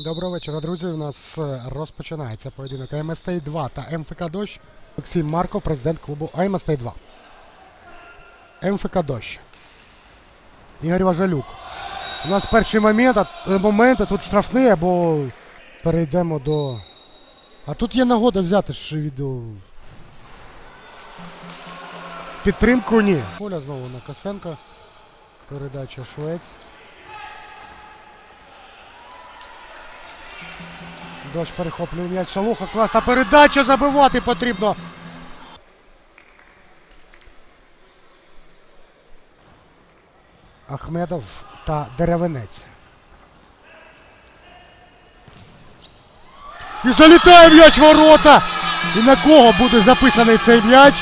Доброго вечора, друзі. У нас е, розпочинається поєдинок МСТ 2 та МФК Дощ. Олексій Марков, президент клубу МСТ 2. МФК Дощ. Ігор Важалюк. У нас перший момент, е, момент, а тут штрафний, або перейдемо до. А тут є нагода взяти ж відео. Підтримку ні. Поля знову на Косенка. Передача Швець. Дощ перехоплює м'яч. Шалуха, класна передача забивати потрібно. Ахмедов та Деревенець. І залітає м'яч ворота! І на кого буде записаний цей м'яч?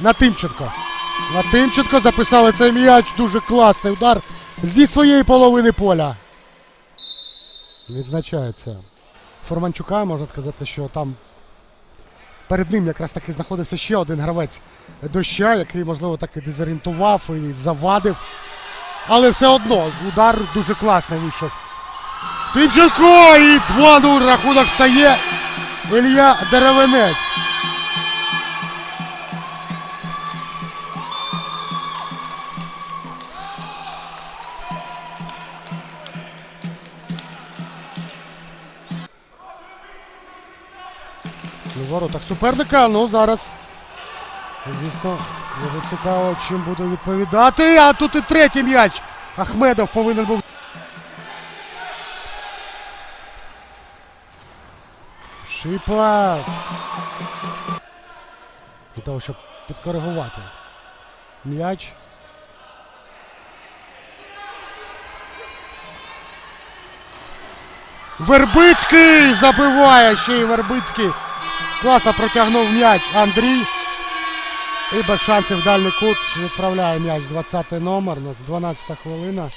На Тимченко. На Тимченко записали цей м'яч. Дуже класний удар зі своєї половини поля. Відзначається. Форманчука можна сказати, що там перед ним якраз таки знаходився ще один гравець доща, який, можливо, так і дезорієнтував і завадив. Але все одно удар дуже класний вийшов. Тимченко і 2-0 рахунок стає Ілля Деревенець. В воротах суперника, ну зараз. Звісно, дуже цікаво, чим буде відповідати. А тут і третій м'яч. Ахмедов повинен був. Шипа. Для того, щоб підкоригувати. М'яч. Вербицький забиває ще й Вербицький. Класно протягнув м'яч Андрій. І без шансів в дальній кут відправляє м'яч 20-й номер, ну, 12 хвилина.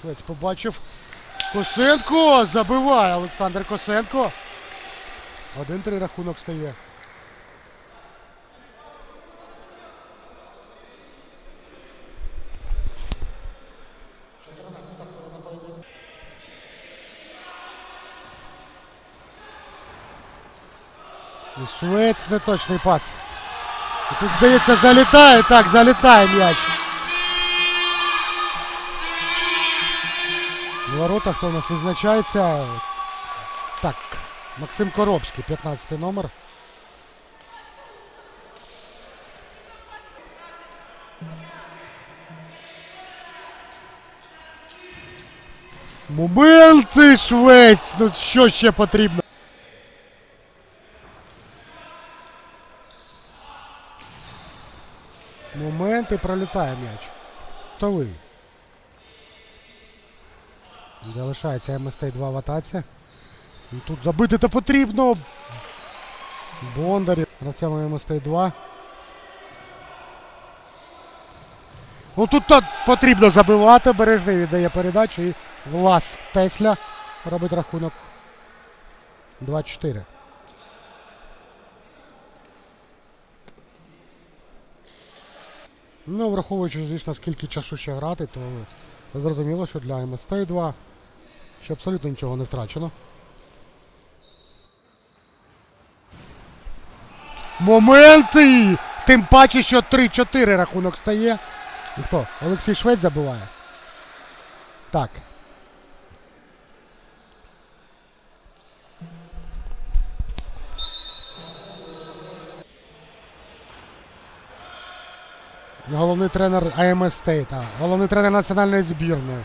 Швець побачив. Косенко забиває Олександр Косенко. Один-три рахунок стає. І Швець неточний пас. І тут, здається, залітає. Так, залітає м'яч. В воротах хто у нас відзначається. Так, Максим Коробський, 15 номер. Моменти швець! Ну що ще потрібно? Моменти пролітає м'яч. Готовий. Залишається МСТ-2 в атаці. І тут забити то потрібно. Бондарів. Гравцями МСТ-2. Ну тут потрібно забивати. Бережний віддає передачу і Влас Тесля робить рахунок 2-4. Ну, враховуючи, звісно, скільки часу ще грати, то зрозуміло, що для МСТ-2 ще абсолютно нічого не втрачено. Моменти! Тим паче, що 3-4 рахунок стає. І хто? Олексій Швець забиває. Так. Головний тренер АМС Стейта. Головний тренер національної збірної.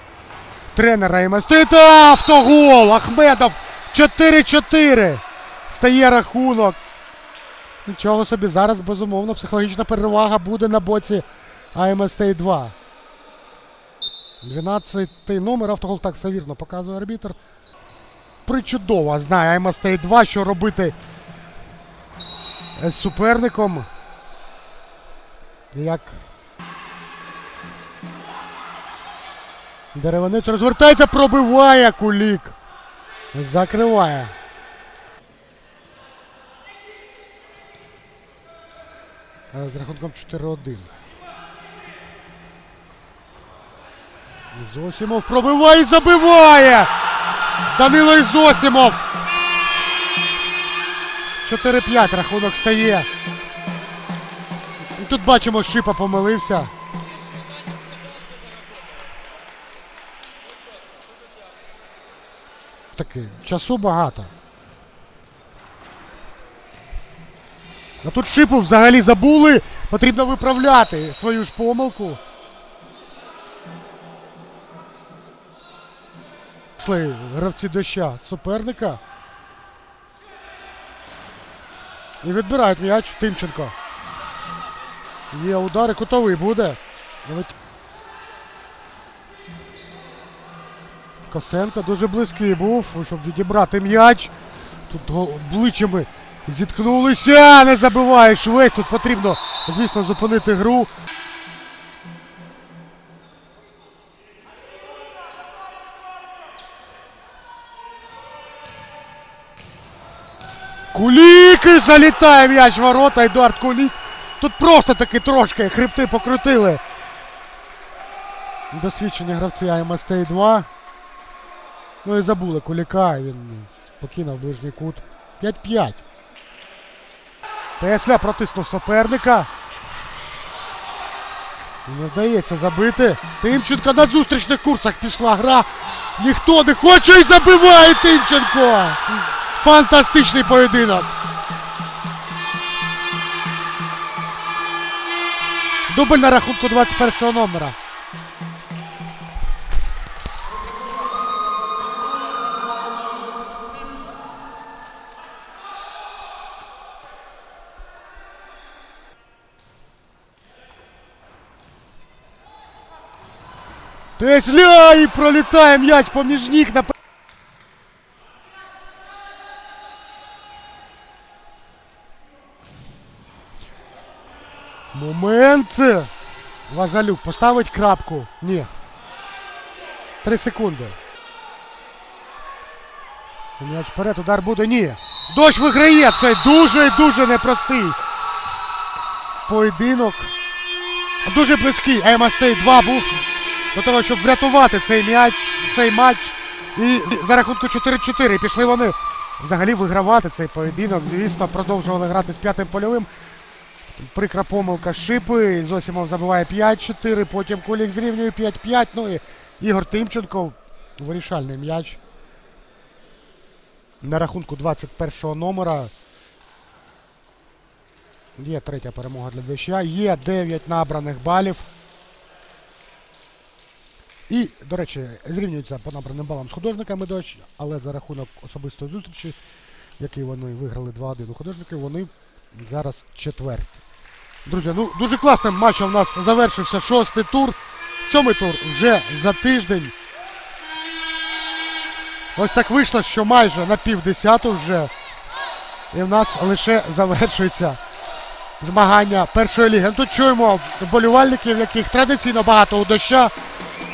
Тренер АМС Стейта! Автогол! Ахмедов! 4-4! Стає рахунок. Нічого собі, зараз безумовно психологічна перевага буде на боці АМС АМСТ 2. 12 номер автогол, так все вірно показує арбітр. Причудово знає АМСТ 2, що робити з суперником. Як Дереваниця розвертається, пробиває кулік. Закриває. Е, З рахунком 4-1. Ізосімов пробиває і забиває! Данило Ізосімов! 4-5 рахунок стає. І тут бачимо, Шипа помилився. Таки, часу багато. А тут Шипу взагалі забули. Потрібно виправляти свою ж помилку. Гравці доща суперника. І відбирають м'яч Тимченко. Є удари, кутовий буде. Косенко дуже близький був, щоб відібрати м'яч. Тут обличчями зіткнулися, не забиває швець. Тут потрібно, звісно, зупинити гру. Кулік і залітає м'яч ворота. Едуард Кулік. Тут просто таки трошки хребти покрутили. Досвідчені гравці АМСТ 2. Ну і забули Куліка, він покинув ближній кут. 5-5. Тесля протиснув суперника. Не вдається забити. Тимченко на зустрічних курсах пішла гра. Ніхто не хоче і забиває Тимченко. Фантастичний поєдинок. Дубль на рахунку 21 номера. Тесля і пролітає м'яч поміж ніг на Момент. Важалюк поставить крапку. Ні. Три секунди. М'яч вперед, удар буде. Ні. Дощ виграє. Це дуже і дуже непростий. Поєдинок. Дуже близький. МСТ 2 був до того, щоб врятувати цей м'яч, цей матч. І за рахунку 4-4 пішли вони взагалі вигравати цей поєдинок. Звісно, продовжували грати з п'ятим польовим. Прикра помилка Шипи. Зосімов забиває 5-4, потім Кулік зрівнює 5-5. Ну і Ігор Тимченко. Вирішальний м'яч. На рахунку 21-го номера. Є третя перемога для доща. Є 9 набраних балів. І, до речі, зрівнюються по набраним балам з художниками дощ, але за рахунок особистої зустрічі, який вони виграли 2-1 у художників, вони зараз четверті. Друзі, ну дуже класним матчем у нас завершився шостий тур. Сьомий тур вже за тиждень. Ось так вийшло, що майже на півдесяту вже. І в нас лише завершується змагання першої ліги. Ну, Тут чуємо вболівальників, яких традиційно багато у доща.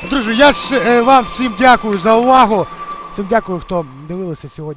Друзі, я ж, е, вам всім дякую за увагу. Всім дякую, хто дивилися сьогодні.